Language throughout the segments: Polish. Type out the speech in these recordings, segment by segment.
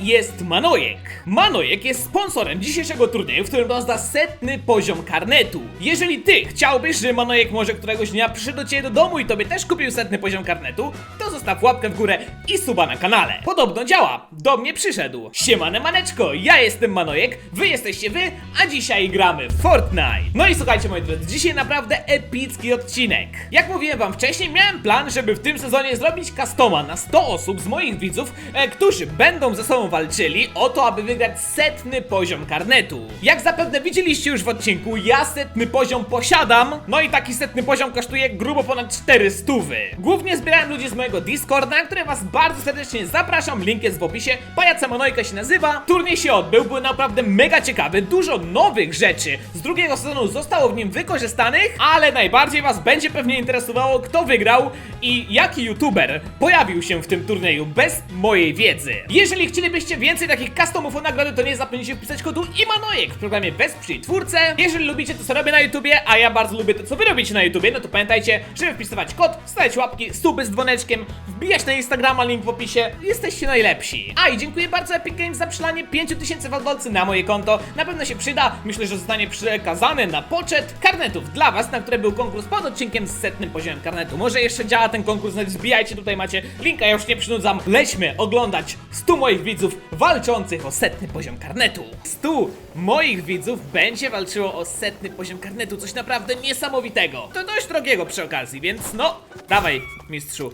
jest Manojek. Manojek jest sponsorem dzisiejszego turnieju, w którym rozda setny poziom karnetu. Jeżeli ty chciałbyś, żeby Manojek może któregoś dnia przyszedł do ciebie do domu i tobie też kupił setny poziom karnetu, to zostaw łapkę w górę i suba na kanale. Podobno działa. Do mnie przyszedł. Siemane maneczko, ja jestem Manojek, wy jesteście wy, a dzisiaj gramy w Fortnite. No i słuchajcie moi drodzy, dzisiaj naprawdę epicki odcinek. Jak mówiłem wam wcześniej, miałem plan, żeby w tym sezonie zrobić customa na 100 osób z moich widzów, e, którzy będą ze sobą walczyli o to, aby wygrać setny poziom karnetu. Jak zapewne widzieliście już w odcinku, ja setny poziom posiadam, no i taki setny poziom kosztuje grubo ponad 400. Głównie zbierałem ludzi z mojego Discorda, na które was bardzo serdecznie zapraszam, link jest w opisie, Pajaca Manojka się nazywa. Turniej się odbył, był naprawdę mega ciekawy, dużo nowych rzeczy z drugiego sezonu zostało w nim wykorzystanych, ale najbardziej was będzie pewnie interesowało, kto wygrał i jaki youtuber pojawił się w tym turnieju bez mojej wiedzy. Jeżeli chcielibyście więcej takich customów o nagrody, to nie zapomnijcie wpisać kodu IMANOJEK w programie Wesprzyj Twórcę. Jeżeli lubicie to, co robię na YouTubie, a ja bardzo lubię to, co wy robicie na YouTubie, no to pamiętajcie, żeby wpisywać kod, stawiać łapki, suby z dzwoneczkiem, wbijać na Instagrama, link w opisie. Jesteście najlepsi. A i dziękuję bardzo Epic Games za przelanie 5000 wadolcy na moje konto. Na pewno się przyda. Myślę, że zostanie przekazany na poczet karnetów dla was, na które był konkurs pod odcinkiem z setnym poziomem karnetu. Może jeszcze działa ten konkurs, no więc wbijajcie, tutaj macie linka, ja już nie przynudzam. Lećmy oglądać 100 moich widzów walczących o setny poziom karnetu. 100 moich widzów będzie walczyło o setny poziom karnetu, coś naprawdę niesamowitego. To dość drogiego przy okazji, więc no, dawaj, mistrzu.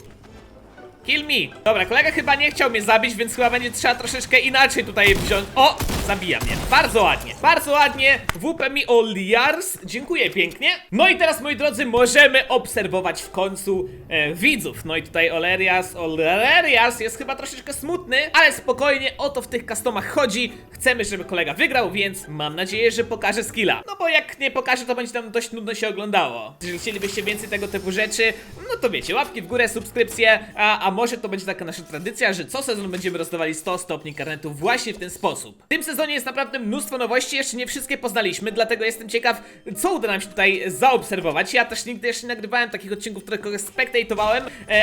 Kill me! Dobra, kolega chyba nie chciał mnie zabić, więc chyba będzie trzeba troszeczkę inaczej tutaj wziąć. O! Zabija mnie. Bardzo ładnie. Bardzo ładnie. WP mi Oliars. Dziękuję pięknie. No i teraz, moi drodzy, możemy obserwować w końcu e, widzów. No i tutaj Olerias. Olerias jest chyba troszeczkę smutny, ale spokojnie, o to w tych customach chodzi. Chcemy, żeby kolega wygrał, więc mam nadzieję, że pokaże skilla. No bo jak nie pokaże, to będzie tam dość nudno się oglądało. Jeżeli chcielibyście więcej tego typu rzeczy, no to wiecie, łapki w górę, subskrypcje, a, a może to będzie taka nasza tradycja, że co sezon będziemy rozdawali 100 stopni karnetu właśnie w ten sposób. Tym sezonie jest naprawdę mnóstwo nowości, jeszcze nie wszystkie poznaliśmy, dlatego jestem ciekaw, co uda nam się tutaj zaobserwować. Ja też nigdy jeszcze nie nagrywałem takich odcinków, które kogoś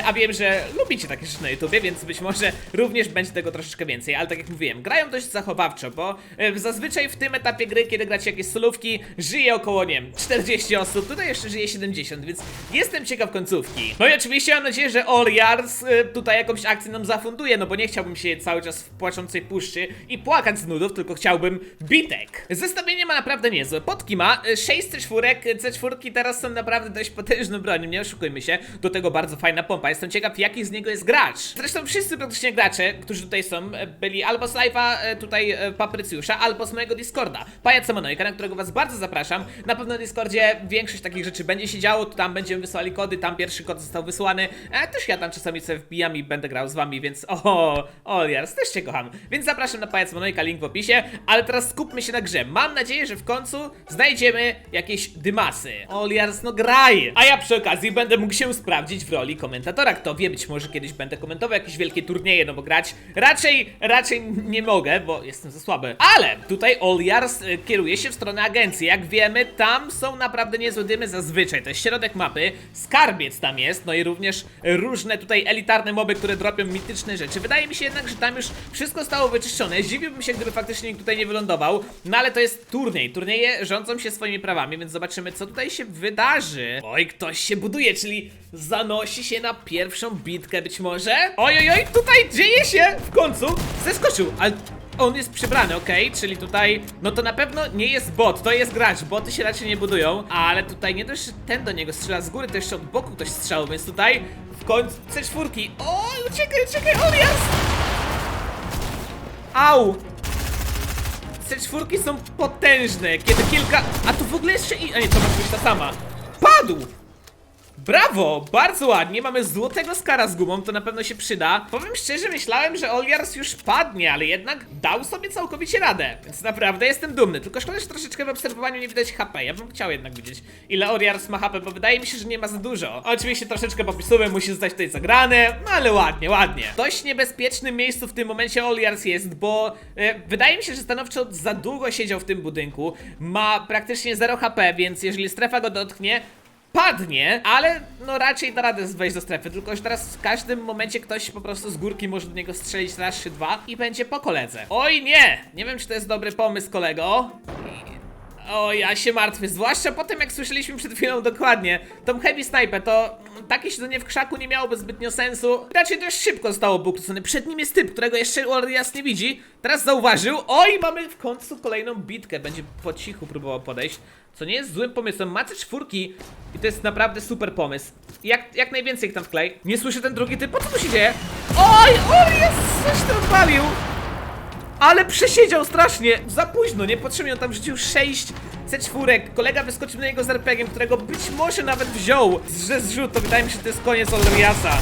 a wiem, że lubicie takie rzeczy na YouTubie, więc być może również będzie tego troszeczkę więcej, ale tak jak mówiłem, grają dość zachowawczo, bo e, zazwyczaj w tym etapie gry, kiedy gracie jakieś solówki, żyje około, nie wiem, 40 osób, tutaj jeszcze żyje 70, więc jestem ciekaw końcówki. No i oczywiście mam nadzieję, że All Yards e, tutaj jakąś akcję nam zafunduje, no bo nie chciałbym się cały czas w płaczącej puszczy i płakać z nudów, tylko chciałbym bitek. Zestawienie ma naprawdę niezłe. Podki ma 6 C4, C4 teraz są naprawdę dość potężną bronią, nie oszukujmy się. Do tego bardzo fajna pompa. Jestem ciekaw, jaki z niego jest gracz. Zresztą wszyscy praktycznie gracze, którzy tutaj są, e, byli albo z live'a e, tutaj e, Paprycjusza, albo z mojego Discorda. Pajaca Manojka, na którego was bardzo zapraszam. Na pewno na Discordzie większość takich rzeczy będzie się działo, tu tam będziemy wysłali kody, tam pierwszy kod został wysłany. A też ja tam czasami sobie wbijam i będę grał z wami, więc o, Oliars, też cię kocham. Więc zapraszam na Pajac Manojka, link w opisie. Ale teraz skupmy się na grze. Mam nadzieję, że w końcu znajdziemy jakieś dymasy. Oliars, no graj! A ja przy okazji będę mógł się sprawdzić w roli komentatora. Kto wie, być może kiedyś będę komentował jakieś wielkie turnieje, no bo grać raczej, raczej nie mogę, bo jestem za słaby. Ale tutaj Oliars y, kieruje się w stronę agencji. Jak wiemy, tam są naprawdę niezłe dymy zazwyczaj. To jest środek mapy, skarbiec tam jest, no i również różne tutaj elitarne moby, które dropią mityczne rzeczy. Wydaje mi się jednak, że tam już wszystko zostało wyczyszczone. Zdziwiłbym się, gdyby faktycznie nikt tutaj nie wylądował. No ale to jest turniej. Turnieje rządzą się swoimi prawami, więc zobaczymy, co tutaj się wydarzy. Oj, ktoś się buduje, czyli zanosi się na pierwszą bitkę być może. Oj, oj, oj, tutaj dzieje się w końcu. Zeskoczył, ale on jest przybrany, okej, czyli tutaj, no to na pewno nie jest bot, to jest gracz, boty się raczej nie budują, ale tutaj nie dość, ten do niego strzela z góry, to jeszcze od boku ktoś strzał, więc tutaj w końcu C4. Oj, uciekaj, uciekaj, on jest! Au! C4 są potężne, kiedy kilka... A tu w ogóle jeszcze i... A nie, to może być ta sama. Padł! Brawo! Bardzo ładnie, mamy złotego skara z gumą, to na pewno się przyda. Powiem szczerze, myślałem, że Oliars już padnie, ale jednak dał sobie całkowicie radę. Więc naprawdę jestem dumny. Tylko szkoda, że troszeczkę w obserwowaniu nie widać HP. Ja bym chciał jednak widzieć, ile Oliars ma HP, bo wydaje mi się, że nie ma za dużo. Oczywiście troszeczkę popisówek musi zostać tutaj zagrane, no ale ładnie, ładnie. W dość niebezpiecznym miejscu w tym momencie Oliars jest, bo e, wydaje mi się, że stanowczo za długo siedział w tym budynku. Ma praktycznie 0 HP, więc jeżeli strefa go dotknie, padnie, ale no raczej da radę wejść do strefy, tylko że teraz w każdym momencie ktoś po prostu z górki może do niego strzelić raz czy dwa i będzie po koledze. Oj nie! Nie wiem czy to jest dobry pomysł kolego. O, ja się martwię, zwłaszcza po tym jak słyszeliśmy przed chwilą dokładnie tą heavy sniper, to takie siedzenie w krzaku nie miałoby zbytnio sensu. Raczej dość szybko zostało buksucone. Przed nim jest typ, którego jeszcze Warriors nie widzi. Teraz zauważył. Oj, mamy w końcu kolejną bitkę. Będzie po cichu próbował podejść, co nie jest złym pomysłem. Macie czwórki i to jest naprawdę super pomysł. Jak, jak najwięcej ich tam wklej. Nie słyszę ten drugi typ, po co tu się dzieje? Oj, Warriors coś tam odpalił. Ale przesiedział strasznie! Za późno, niepotrzebnie on tam rzucił 6 C4. Kolega wyskoczył na niego z RPG-iem, którego być może nawet wziął z zrzut. To wydaje mi się, że to jest koniec Olriasa.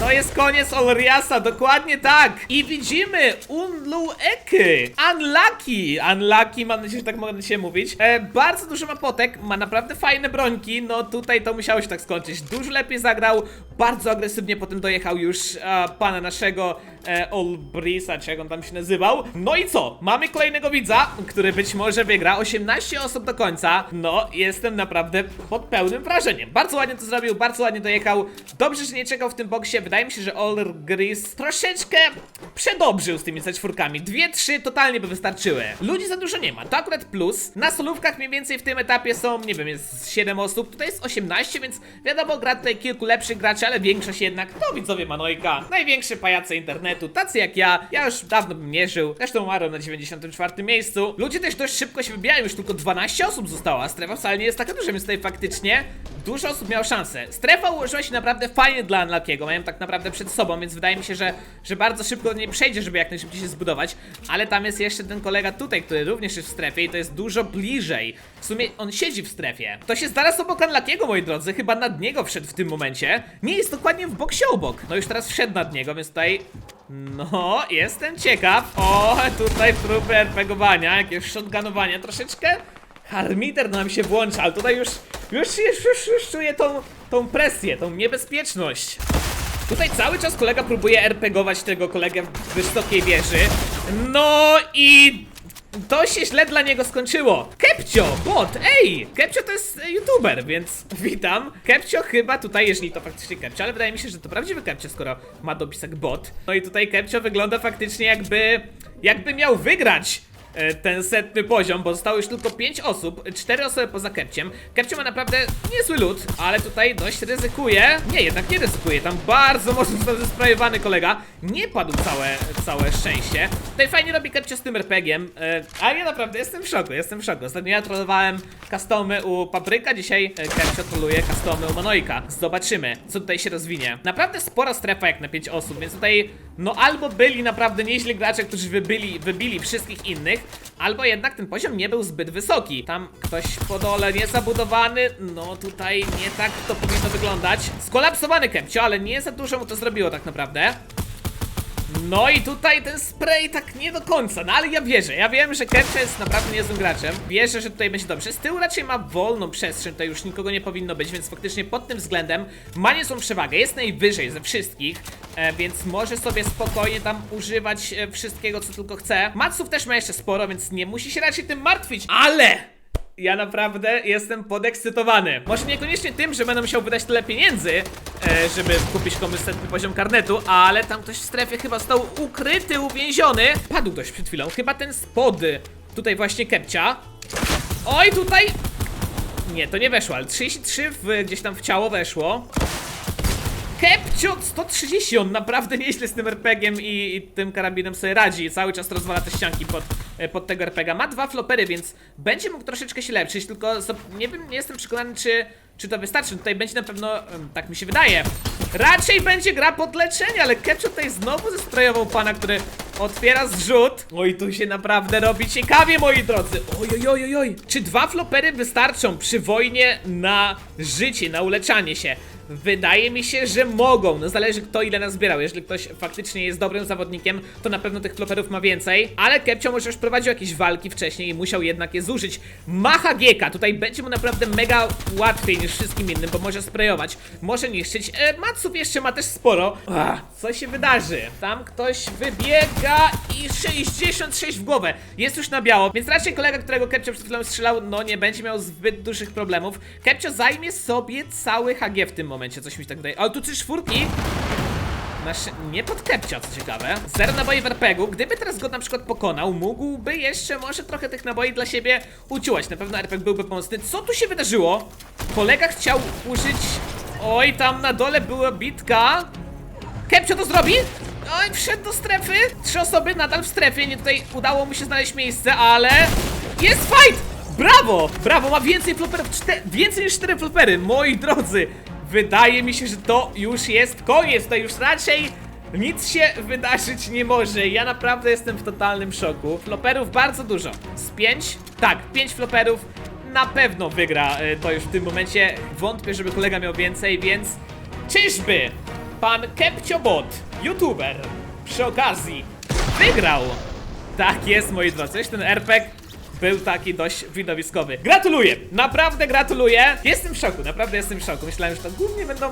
To jest koniec Olriasa, dokładnie tak! I widzimy Unlu Eky! Unlucky! Unlucky, mam nadzieję, że tak mogę dzisiaj mówić. E, bardzo dużo ma potek, ma naprawdę fajne brońki, no tutaj to musiało się tak skończyć. Dużo lepiej zagrał, bardzo agresywnie potem dojechał już e, pana naszego e, Olbrisa, czy jak on tam się nazywał. No i co? Mamy kolejnego widza, który być może wygra. 18 osób do końca. No, jestem naprawdę pod pełnym wrażeniem. Bardzo ładnie to zrobił, bardzo ładnie dojechał. Dobrze, że nie czekał w tym boksie. Wydaje mi się, że Olgris troszeczkę przedobrzył z tymi C4. Dwie, trzy totalnie by wystarczyły. Ludzi za dużo nie ma, to akurat plus. Na solówkach mniej więcej w tym etapie są, nie wiem, jest 7 osób, tutaj jest 18, więc wiadomo, gra tutaj kilku lepszych graczy, ale większość jednak to widzowie Manojka. Największe pajace internetu, tacy jak ja. Ja już dawno bym nie żył, zresztą umarłem na 94 miejscu. Ludzie też dość szybko się wybijają, już tylko 12 osób zostało, a strefa wcale nie jest taka duża, więc tutaj faktycznie dużo osób miało szansę. Strefa ułożyła się naprawdę fajnie dla Unluckiego, mają tak naprawdę przed sobą, więc wydaje mi się, że, że bardzo szybko do niej przejdzie, żeby jak najszybciej się zbudować, ale tam jest jeszcze ten kolega tutaj, który również jest w strefie i to jest dużo bliżej. W sumie on siedzi w strefie. To się zaraz obok Unluckiego, moi drodzy, chyba nad niego wszedł w tym momencie. Nie jest dokładnie w boksie obok. No już teraz wszedł nad niego, więc tutaj no, jestem ciekaw. O, tutaj próby RPGowania, jakiegoś shotgunowania troszeczkę. Harmiter nam się włącza, ale tutaj już, już, już, już, już czuję tą, tą presję, tą niebezpieczność. Tutaj cały czas kolega próbuje RPGować tego kolegę w wysokiej wieży. No i to się źle dla niego skończyło. Kepcio, bot, ej! Kepcio to jest e, youtuber, więc witam. Kepcio chyba tutaj, jeżeli to faktycznie Kepcio, ale wydaje mi się, że to prawdziwy Kepcio, skoro ma dopisek bot. No i tutaj Kepcio wygląda faktycznie jakby, jakby miał wygrać ten setny poziom, bo zostało już tylko 5 osób, 4 osoby poza Kepciem. Kepcio ma naprawdę niezły lód, ale tutaj dość ryzykuje. Nie, jednak nie ryzykuje, tam bardzo mocno został zesprayowany kolega. Nie padł całe, całe szczęście. Tutaj fajnie robi Kepcio z tym RPG-iem, e, ale ja naprawdę jestem w szoku, jestem w szoku. Ostatnio ja trollowałem customy u Papryka, dzisiaj e, Kepcio trolluje customy u Manojka. Zobaczymy, co tutaj się rozwinie. Naprawdę spora strefa jak na 5 osób, więc tutaj no albo byli naprawdę nieźli gracze, którzy wybili, wybili wszystkich innych, albo jednak ten poziom nie był zbyt wysoki. Tam ktoś po dole niezabudowany, no tutaj nie tak to powinno wyglądać. Skolapsowany Kepcio, ale nie za dużo mu to zrobiło tak naprawdę. No i tutaj ten spray tak nie do końca, no ale ja wierzę, ja wiem, że Kepcio jest naprawdę niezłym graczem. Wierzę, że tutaj będzie dobrze, z tyłu raczej ma wolną przestrzeń, tutaj już nikogo nie powinno być, więc faktycznie pod tym względem ma niezłą przewagę, jest najwyżej ze wszystkich e, Więc może sobie spokojnie tam używać e, wszystkiego, co tylko chce. Matsów też ma jeszcze sporo, więc nie musi się raczej tym martwić, ale... Ja naprawdę jestem podekscytowany. Może niekoniecznie tym, że będę musiał wydać tyle pieniędzy, e, żeby kupić komuś setny poziom karnetu, ale tam ktoś w strefie chyba został ukryty, uwięziony. Padł ktoś przed chwilą, chyba ten spod. Tutaj właśnie Kepcia. Oj, tutaj... Nie, to nie weszło, ale 33 w, gdzieś tam w ciało weszło. Kepcio 130, on naprawdę nieźle z tym RPG-iem i, i tym karabinem sobie radzi. Cały czas rozwala te ścianki pod, e, pod tego RPG. Ma dwa flopery, więc będzie mógł troszeczkę się lepszyć, tylko nie wiem, nie jestem przekonany, czy, czy to wystarczy. Tutaj będzie na pewno, tak mi się wydaje. Raczej będzie gra pod leczenie, ale Kepcio tutaj znowu zestrojował pana, który otwiera zrzut. Oj, tu się naprawdę robi ciekawie, moi drodzy. Oj, oj, oj, oj, oj. Czy dwa flopery wystarczą przy wojnie na życie, na uleczanie się? Wydaje mi się, że mogą. No zależy kto ile nazbierał. Jeżeli ktoś faktycznie jest dobrym zawodnikiem, to na pewno tych floperów ma więcej. Ale Kepcio może już prowadził jakieś walki wcześniej i musiał jednak je zużyć. Macha Gieka. Tutaj będzie mu naprawdę mega łatwiej niż wszystkim innym, bo może sprayować, może niszczyć. E, Matsów jeszcze ma też sporo. Ach, co się wydarzy? Tam ktoś wybiega i 66 w głowę. Jest już na biało, więc raczej kolega, którego Kepcio przed chwilą strzelał, no nie będzie miał zbyt dużych problemów. Kepcio zajmie sobie cały HG w tym momencie, coś mi się tak wydaje. Ale tu trzy czwórki. Nasz, nie pod Kepcio, co ciekawe. Zero naboi w RPG-u. Gdyby teraz go na przykład pokonał, mógłby jeszcze może trochę tych naboi dla siebie uciułać. Na pewno RPG byłby pomocny. Co tu się wydarzyło? Kolega chciał użyć... Oj, tam na dole była bitka. Kepcio to zrobi? Oj, wszedł do strefy. Trzy osoby nadal w strefie. Nie tutaj udało mu się znaleźć miejsce, ale... Jest fight! Brawo! Brawo, ma więcej floperów. Więcej niż cztery flopery, moi drodzy. Wydaje mi się, że to już jest koniec. To już raczej nic się wydarzyć nie może. Ja naprawdę jestem w totalnym szoku. Floperów bardzo dużo. Z pięć? Tak, pięć floperów. Na pewno wygra e, to już w tym momencie. Wątpię, żeby kolega miał więcej, więc czyżby pan Kepciobot, youtuber, przy okazji wygrał? Tak jest, moi drodzy. Ten RPG był taki dość widowiskowy. Gratuluję! Naprawdę gratuluję! Jestem w szoku, naprawdę jestem w szoku. Myślałem, że to głównie będą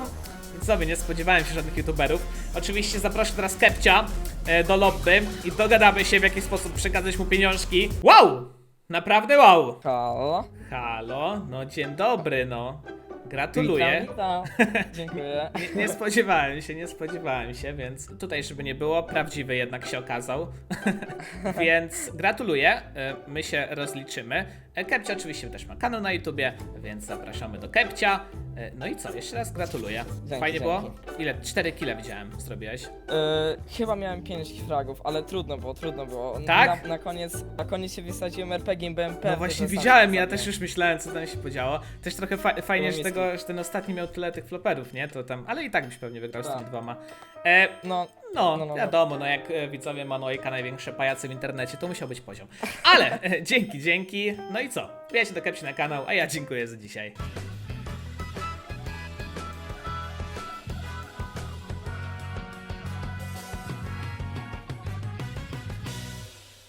widzowie, nie spodziewałem się żadnych youtuberów. Oczywiście zaproszę teraz Kepcia e, do lobby i dogadamy się w jaki sposób przekazać mu pieniążki. Wow! Naprawdę wow! Halo. Halo, no dzień dobry, no. Gratuluję. Witam, witam. Dziękuję. Nie, nie spodziewałem się, nie spodziewałem się, więc tutaj, żeby nie było, prawdziwy jednak się okazał. więc gratuluję, e, my się rozliczymy. Kepcia oczywiście też ma kanał na YouTubie, więc zapraszamy do Kepcia. E, No i co, jeszcze raz gratuluję. Dzięki, Fajnie było? dzięki. Ile? 4 kile widziałem, zrobiłeś. E, chyba miałem 5 fragów, ale trudno było, trudno było. Tak? Na, na koniec, na koniec się wysadziłem RPG, byłem pewny, No właśnie widziałem, ja też już myślałem, co tam się podziało. Też trochę fa fajnie, że, tego, że ten ostatni miał tyle tych floperów, nie? To tam, ale i tak byś pewnie wygrał z tymi Tak. dwoma. E, No, No, No, no, no. wiadomo, no jak e, widzowie Manojka, największe pajacy w internecie, to musiał być poziom. Ale e, dzięki, dzięki. No i co? Wbijajcie do Kepsi na kanał, a ja dziękuję za dzisiaj.